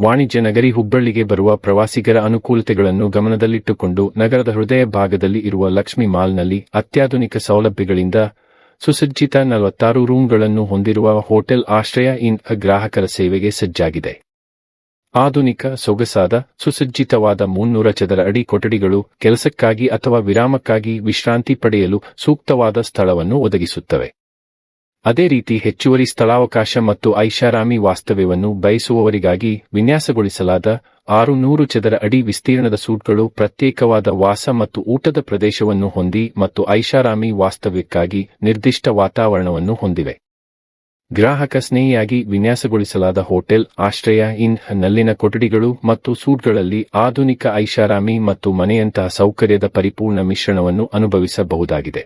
ವಾಣಿಜ್ಯ ನಗರಿ ಹುಬ್ಬಳ್ಳಿಗೆ ಬರುವ ಪ್ರವಾಸಿಗರ ಅನುಕೂಲತೆಗಳನ್ನು ಗಮನದಲ್ಲಿಟ್ಟುಕೊಂಡು ನಗರದ ಹೃದಯ ಭಾಗದಲ್ಲಿ ಇರುವ ಲಕ್ಷ್ಮಿ ಮಾಲ್ನಲ್ಲಿ ಅತ್ಯಾಧುನಿಕ ಸೌಲಭ್ಯಗಳಿಂದ ಸುಸಜ್ಜಿತ ನಲವತ್ತಾರು ರೂಂಗಳನ್ನು ಹೊಂದಿರುವ ಹೋಟೆಲ್ ಆಶ್ರಯ ಇನ್ ಗ್ರಾಹಕರ ಸೇವೆಗೆ ಸಜ್ಜಾಗಿದೆ. ಆಧುನಿಕ, ಸೊಗಸಾದ, ಸುಸಜ್ಜಿತವಾದ ಮುನ್ನೂರ ಚದರ ಅಡಿ ಕೊಠಡಿಗಳು ಕೆಲಸಕ್ಕಾಗಿ ಅಥವಾ ವಿರಾಮಕ್ಕಾಗಿ ವಿಶ್ರಾಂತಿ ಪಡೆಯಲು ಸೂಕ್ತವಾದ ಸ್ಥಳವನ್ನು ಒದಗಿಸುತ್ತವೆ. ಅದೇ ರೀತಿ ಹೆಚ್ಚುವರಿ ಸ್ಥಳಾವಕಾಶ ಮತ್ತು ಐಷಾರಾಮಿ ವಾಸ್ತವ್ಯವನ್ನು ಬಯಸುವವರಿಗಾಗಿ ವಿನ್ಯಾಸಗೊಳಿಸಲಾದ ಆರು ನೂರು ಚದರ ಅಡಿ ವಿಸ್ತೀರ್ಣದ ಸೂಟ್ಗಳು ಪ್ರತ್ಯೇಕವಾದ ವಾಸ ಮತ್ತು ಊಟದ ಪ್ರದೇಶವನ್ನು ಹೊಂದಿ ಮತ್ತು ಐಷಾರಾಮಿ ವಾಸ್ತವ್ಯಕ್ಕಾಗಿ ನಿರ್ದಿಷ್ಟ ವಾತಾವರಣವನ್ನು ಹೊಂದಿವೆ. ಗ್ರಾಹಕ ಸ್ನೇಹಿಯಾಗಿ ವಿನ್ಯಾಸಗೊಳಿಸಲಾದ ಹೋಟೆಲ್, ಆಶ್ರಯ, ಇನ್, ನಲ್ಲಿನ ಕೊಠಡಿಗಳು ಮತ್ತು ಸೂಟ್ಗಳಲ್ಲಿ ಆಧುನಿಕ ಐಷಾರಾಮಿ ಮತ್ತು ಮನೆಯಂತಹ ಸೌಕರ್ಯದ ಪರಿಪೂರ್ಣ ಮಿಶ್ರಣವನ್ನು ಅನುಭವಿಸಬಹುದಾಗಿದೆ.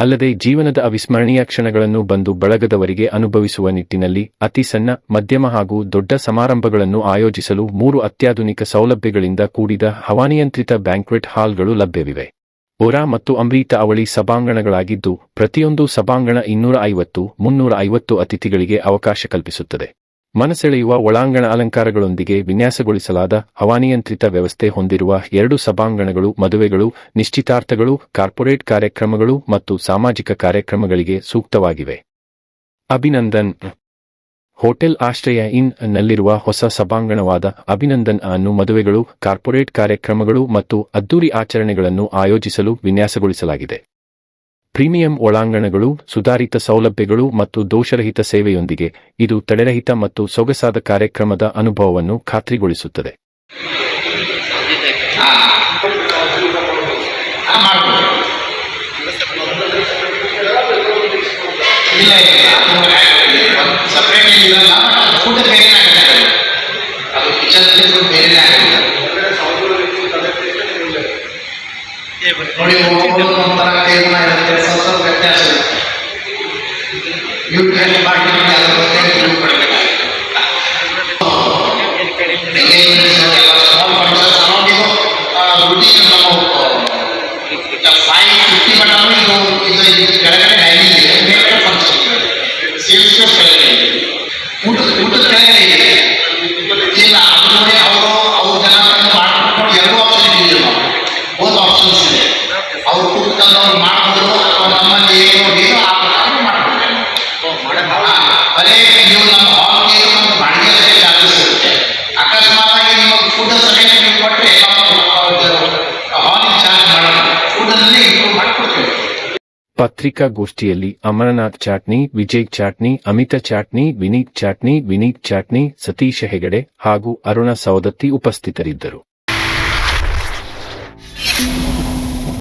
ಅಲ್ಲದೆ ಜೀವನದ ಅವಿಸ್ಮರಣೀಯ ಕ್ಷಣಗಳನ್ನು ಬಂದು ಬಳಗದವರಿಗೆ ಅನುಭವಿಸುವ ನಿಟ್ಟಿನಲ್ಲಿ ಅತಿ ಸಣ್ಣ, ಮಧ್ಯಮ ಹಾಗೂ ದೊಡ್ಡ ಸಮಾರಂಭಗಳನ್ನು ಆಯೋಜಿಸಲು ಮೂರು ಅತ್ಯಾಧುನಿಕ ಸೌಲಭ್ಯಗಳಿಂದ ಕೂಡಿದ ಹವಾನಿಯಂತ್ರಿತ ಬ್ಯಾಂಕ್ವೆಟ್ ಹಾಲ್ಗಳು ಲಭ್ಯವಿವೆ. ಒರಾ ಮತ್ತು ಅಮೃತ ಅವಳಿ ಸಭಾಂಗಣಗಳಾಗಿದ್ದು, ಪ್ರತಿಯೊಂದು ಸಭಾಂಗಣ ಇನ್ನೂರ ಐವತ್ತು, ಮುನ್ನೂರ ಐವತ್ತು ಅತಿಥಿಗಳಿಗೆ ಅವಕಾಶ ಕಲ್ಪಿಸುತ್ತದೆ. ಮನಸೆಳೆಯುವ ಒಳಾಂಗಣ ಅಲಂಕಾರಗಳೊಂದಿಗೆ ವಿನ್ಯಾಸಗೊಳಿಸಲಾದ ಹವಾನಿಯಂತ್ರಿತ ವ್ಯವಸ್ಥೆ ಹೊಂದಿರುವ ಎರಡು ಸಭಾಂಗಣಗಳು, ಮದುವೆಗಳು, ನಿಶ್ಚಿತಾರ್ಥಗಳು, ಕಾರ್ಪೊರೇಟ್ ಕಾರ್ಯಕ್ರಮಗಳು ಮತ್ತು ಸಾಮಾಜಿಕ ಕಾರ್ಯಕ್ರಮಗಳಿಗೆ ಸೂಕ್ತವಾಗಿವೆ. ಅಭಿನಂದನ್. ಹೋಟೆಲ್ ಆಶ್ರಯ ಇನ್ ನಲ್ಲಿರುವ ಹೊಸ ಸಭಾಂಗಣವಾದ ಅಭಿನಂದನ್ ಅನ್ನು ಮದುವೆಗಳು, ಕಾರ್ಪೊರೇಟ್ ಕಾರ್ಯಕ್ರಮಗಳು ಮತ್ತು ಅದ್ದೂರಿ ಆಚರಣೆಗಳನ್ನು ಆಯೋಜಿಸಲು ವಿನ್ಯಾಸಗೊಳಿಸಲಾಗಿದೆ. ಪ್ರೀಮಿಯಂ ಒಳಾಂಗಣಗಳು, ಸುಧಾರಿತ ಸೌಲಭ್ಯಗಳು ಮತ್ತು ದೋಷರಹಿತ ಸೇವೆಯೊಂದಿಗೆ ಇದು ತಡೆರಹಿತ ಮತ್ತು ಸೊಗಸಾದ ಕಾರ್ಯಕ್ರಮದ ಅನುಭವವನ್ನು ಖಾತ್ರಿಗೊಳಿಸುತ್ತದೆ. ಹಾ ಪತ್ರಿಕಾಗೋಷ್ಠಿಯಲ್ಲಿ ಅಮರನಾಥ್ ಚಾಟ್ನಿ, ವಿಜಯ್ ಚಾಟ್ನಿ, ಅಮಿತ ಚಾಟ್ನಿ, ವಿನೀತ್ ಚಾಟ್ನಿ ವಿನೀತ್ ಚಾಟ್ನಿ, ಸತೀಶ ಹೆಗಡೆ ಹಾಗೂ ಅರುಣ ಸವದತ್ತಿ ಉಪಸ್ಥಿತರಿದ್ದರು.